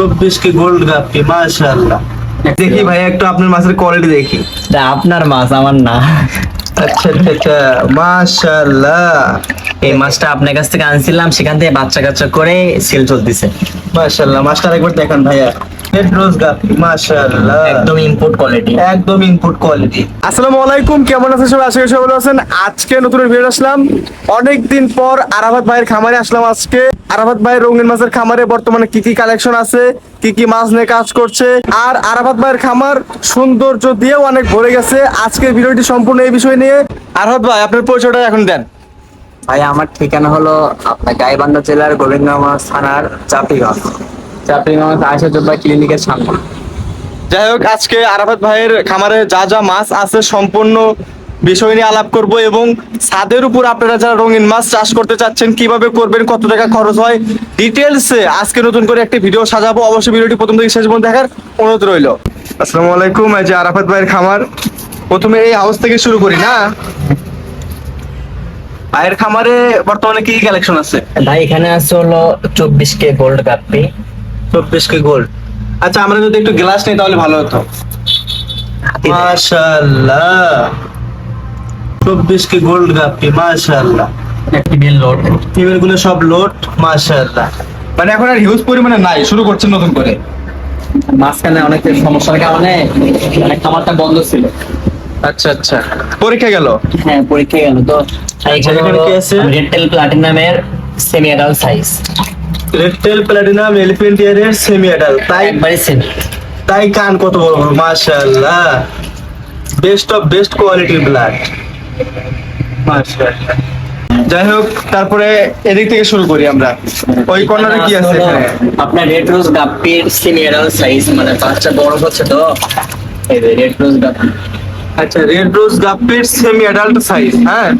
চব্বিশ কে গোল্ড গাপ্পি মাশাআল্লাহ। দেখি ভাই, একটু আপনার মাছের কোয়ালিটি দেখি। আপনার মাছ, আমার না। আচ্ছা আচ্ছা আচ্ছা। মাশাআল্লাহ। এই মাছটা আপনার কাছ থেকে আনছিলাম সেখান থেকে বাচ্চা কাচ্চা করে সেল চলতেছে। মাশাআল্লাহ মাছটা একবার দেখান ভাইয়া। একদম ইম্পোর্ট কোয়ালিটি একদম ইনপুট কোয়ালিটি আসসালামু আলাইকুম কেমন আছেন সবাই? আশা করি সবাই আছেন। আজকে নতুন ভিডিও আসলাম। অনেক দিন পর আরাফাত ভাইয়ের খামারে আসলাম আজকে। আরাফাত ভাইয়ের রঙিন মাছের খামারে বর্তমানে কি কি কালেকশন আছে? কি কি মাছ নিয়ে কাজ করছে। আর আরাফাত ভাইয়ের খামার সৌন্দর্য দিয়েও অনেক ভরে গেছে। আজকের ভিডিওটি সম্পূর্ণ এই বিষয় নিয়ে। আরাফাত ভাই আপনার পরিচয়টা এখন দেন। ভাই আমার ঠিকানা হলো আপনার গাইবান্ধা জেলার গোবিন্দগঞ্জ থানার চাপিগঞ্জ। চাপিগঞ্জ আয়সা জব্বা ক্লিনিকের সামনে। যাই হোক আজকে আরাফাত ভাইয়ের খামারে যা যা মাছ আছে সম্পূর্ণ বিষয় নিয়ে আলাপ করব এবং ছাদের উপর আপনারা যারা রঙিন মাছ চাষ করতে চাচ্ছেন কীভাবে করবেন কত টাকা খরচ হয় ডিটেলসে আজকে নতুন করে একটি ভিডিও সাজাবো। অবশ্যই ভিডিওটি প্রথম থেকে শেষ পর্যন্ত দেখার অনুরোধ রইল। আসসালামু আলাইকুম এই যে আরাফাত ভাইয়ের খামার। প্রথমে এই হাউস থেকে শুরু করি না? ভাইয়ের খামারে বর্তমানে কি কালেকশন আছে? ভাই এখানে আছে হলো চব্বিশ কে গোল্ড কাপ্পি চব্বিশ কে গোল্ড আচ্ছা আমরা যদি একটু গ্লাস নিই তাহলে ভালো হতো। মাশাআল্লাহ। চব্বিশ কে গোল্ড গাপ্পি মাশাআল্লাহ। একটি লোড ফিমেলগুলো সব লোড মাশাআল্লাহ। মানে এখন আর হিউজ পরিমাণে নাই শুরু করছেন নতুন করে। মাঝখানে অনেক সমস্যার কারণে মানে খামারটা বন্ধ ছিল। আচ্ছা আচ্ছা। পরীক্ষা গেল? হ্যাঁ পরীক্ষা গেল। তো এখানে এখানে কি আছে? রেডটেল প্লাটিনামের semi adult size red tail platinum elephant ইয়ারের সেমি অ্যাডাল্ট তাই একবারে সেমি তাই কান কত বড় বড় মাশাআল্লাহ। বেস্ট অফ বেস্ট কোয়ালিটির ব্লাড যাই হোক তারপরে এদিক থেকে শুরু করি আমরা। ওই কর্নারে কি আছে এখানে? আপনার রেড রোজ গাপ্পির সেমি অ্যাডাল্ট সাইজ মানে পাঁচটা বড় হচ্ছে তো। এই রেড রোজ গাপ্পি। আচ্ছা রেড রোজ গাপ্পির সেমি অ্যাডাল্ট সাইজ হ্যাঁ?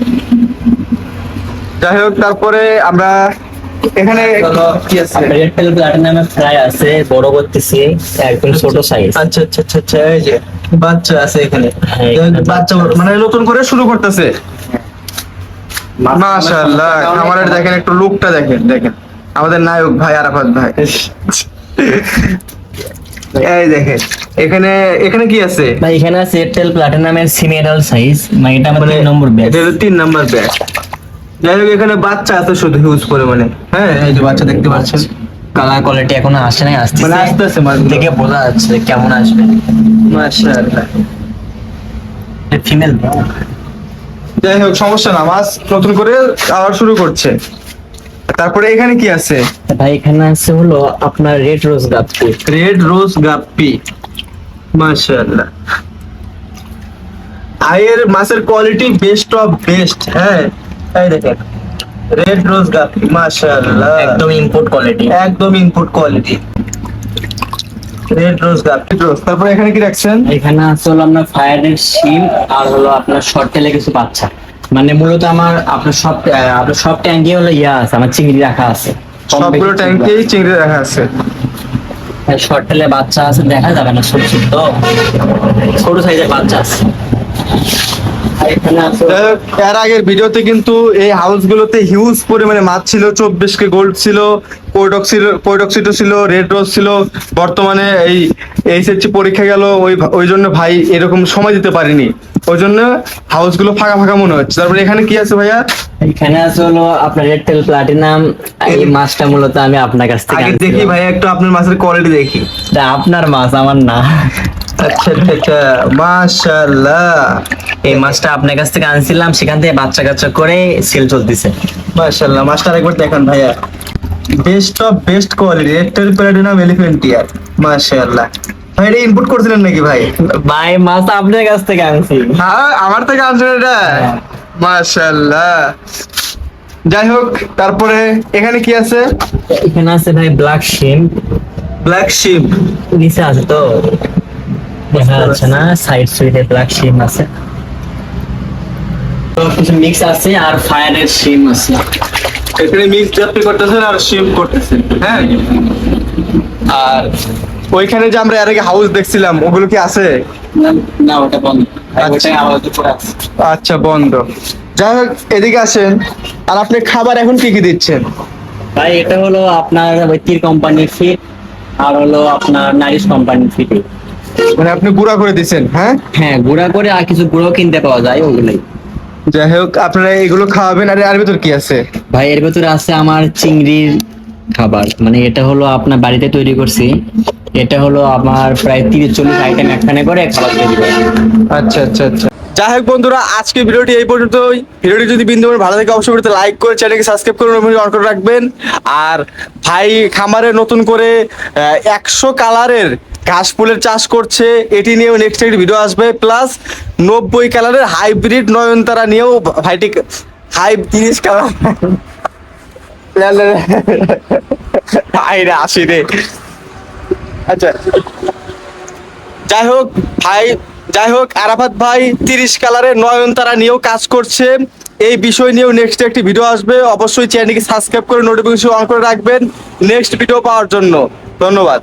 যাই হোক তারপরে আমরা এখানে ফ্রাই আছে? বড় করতেছি একদম ছোট সাইজ আচ্ছা আচ্ছা আচ্ছা আচ্ছা এই যে বাচ্চা আছে এখানে। হ্যাঁ, বাচ্চা মানে নতুন করে শুরু করতেছে। মাশাআল্লাহ খামারের দেখেন একটু লুকটা দেখেন দেখেন। আমাদের নায়ক ভাই আরাফাত ভাই। এই দেখেন এখানে এখানে কি আছে? ভাই এখানে আছে red tail প্লাটিনামের semi adult size মানে এটা তিন নম্বর ব্যাচ এটা তিন নাম্বার ব্যাগ যাই হোক এখানে বাচ্চা আছে শুধু হিউজ পরিমাণে। হ্যাঁ এই যে বাচ্চা দেখতে পাচ্ছেন। কালার কোয়ালিটি এখনও আসে নাই আসতেছে। মানে আসতেছে দেখে বোঝা যাচ্ছে কেমন আসবে। মাশাআল্লাহ। ফিমেল যাই হোক সমস্যা না মাছ নতুন করে আবার শুরু করছে। তারপরে এখানে কি আছে? ভাই এখানে আছে হলো আপনার রেড রোজ গাপ্পি। Red rose গাপ্পি। মাশাআল্লাহ। আয়ের মাছের কোয়ালিটি বেস্ট অফ বেস্ট হ্যাঁ। এই দেখেন। রেড রোজ গাপ্পি মাশাআল্লাহ। একদম ইম্পোর্ট কোয়ালিটি একদম ইনপুট কোয়ালিটি রেড রোজ গাপ্পি রোজ তারপরে এখানে কি রাখছেন? এখানে আছে হলো আপনার ফায়ারের শিম আর হলো আপনার শর্ট টেলে কিছু বাচ্চা। মানে মূলত আমার আপনার সব আপনার সব ট্যাঙ্কি হলো ইয়া আছে আমার চিংড়ি রাখা আছে। সবগুলো ট্যাঙ্কেই চিংড়ি রাখা আছে। শর্ট টেলে বাচ্চা আছে দেখা যাবে না ছোট ছোট তো। ছোট সাইজের বাচ্চা আছে। এর আগের ভিডিওতে কিন্তু এই হাউস গুলোতে হিউজ পরিমাণে মাছ ছিল চব্বিশ কে গোল্ড ছিল পোর্ডক্সিটো ছিল রেড রোজ ছিল বর্তমানে এই এইচএসসি পরীক্ষা গেল ওই ওই জন্য ভাই এরকম সময় দিতে পারিনি। ওই জন্য হাউসগুলো ফাঁকা ফাঁকা মনে হচ্ছে। তারপরে এখানে কি আছে ভাইয়া? এখানে আছে হলো আপনার রেড টেল প্লাটিনাম এই মাছটা মূলত আমি আপনার কাছ থেকে আগে দেখি আনছিলাম। ভাই একটু আপনার মাছের কোয়ালিটি দেখি। আপনার মাছ আমার না। আচ্ছা আচ্ছা আচ্ছা। মাশাআল্লাহ। এই মাছটা আপনার কাছ থেকে আনছিলাম সেখান থেকে বাচ্চা কাচ্চা করে সেল চলতেছে। মাশাআল্লাহ মাছটা একবার দেখান ভাইয়া। Best of best quality rectal platinum elephant ইয়ার মাশাআল্লাহ। ভাই এটা ইনপুট করছিলেন নাকি ভাই? ভাই মাছ আপনার কাছ থেকে আনছি। হ্যাঁ আমার থেকে আনছেন এটা? মাশাল্লাহ যাই হোক তারপরে এখানে কি আছে? এখানে আছে ভাই ব্ল্যাক শিম ব্ল্যাক শিপ নিচে আছে তো। দেখা যাচ্ছে না সাইড সুইডে ব্ল্যাক শিম আছে। কিছু মিক্স আছে আর ফায়ারের শিম আছে। এখানে মিক্স করতেছেন আর শিপ করতেছেন হ্যাঁ? আর ওইখানে যে আমরা এর আগে হাউস দেখছিলাম ওগুলো কি আছে? না- না ওটা বন্ধ। আচ্ছা। আচ্ছা বন্ধ। যাই হোক এদিকে আসেন। আর আপনি খাবার এখন কি কি দিচ্ছেন? ভাই এটা হলো আপনার ওই তীর কোম্পানির ফিট আর হলো আপনার নারিশ কোম্পানি থেকে মানে আপনি গুঁড়া করে দিচ্ছেন হ্যাঁ? হ্যাঁ গুঁড়া করে আর কিছু গুঁড়ো কিনতে পাওয়া যায় ওগুলোই। যাই হোক আপনারা এগুলো খাওয়াবেন আর এর ভিতর কি আছে? ভাই এর ভেতরে আছে আমার চিংড়ির খাবার। মানে এটা হলো আপনার বাড়িতে তৈরি করছি। এটা হলো আমার প্রায় তিরিশ চল্লিশ আইটেম একখানে করে খাবার তৈরি করে। আচ্ছা আচ্ছা আচ্ছা। যাই হোক বন্ধুরা আজকে ভিডিওটি এই পর্যন্তই। ভিডিওটি যদি বিন্দু ভালো থাকে অবশ্যই ভিডিওতে লাইক করে চ্যানেলকে সাবস্ক্রাইব করে অন করে রাখবেন। আর ভাই খামারে নতুন করে একশো কালারের ঘাস ফুলের চাষ করছে, এটি নিয়েও নেক্সট একটি ভিডিও আসবে। প্লাস নব্বই কালারের হাইব্রিড নয়নতারা নিয়েও ভাইটি হাই তিরিশ কালার আইরে আসি রে। আচ্ছা। যাই হোক ভাই যাই হোক আরাফাত ভাই তিরিশ কালারের নয়নতারা নিয়েও কাজ করছে। এই বিষয় নিয়েও নেক্সট একটি ভিডিও আসবে। অবশ্যই চ্যানেলকে সাবস্ক্রাইব করে নোটিফিকেশন অন করে রাখবেন। নেক্সট ভিডিও পাওয়ার জন্য। ধন্যবাদ।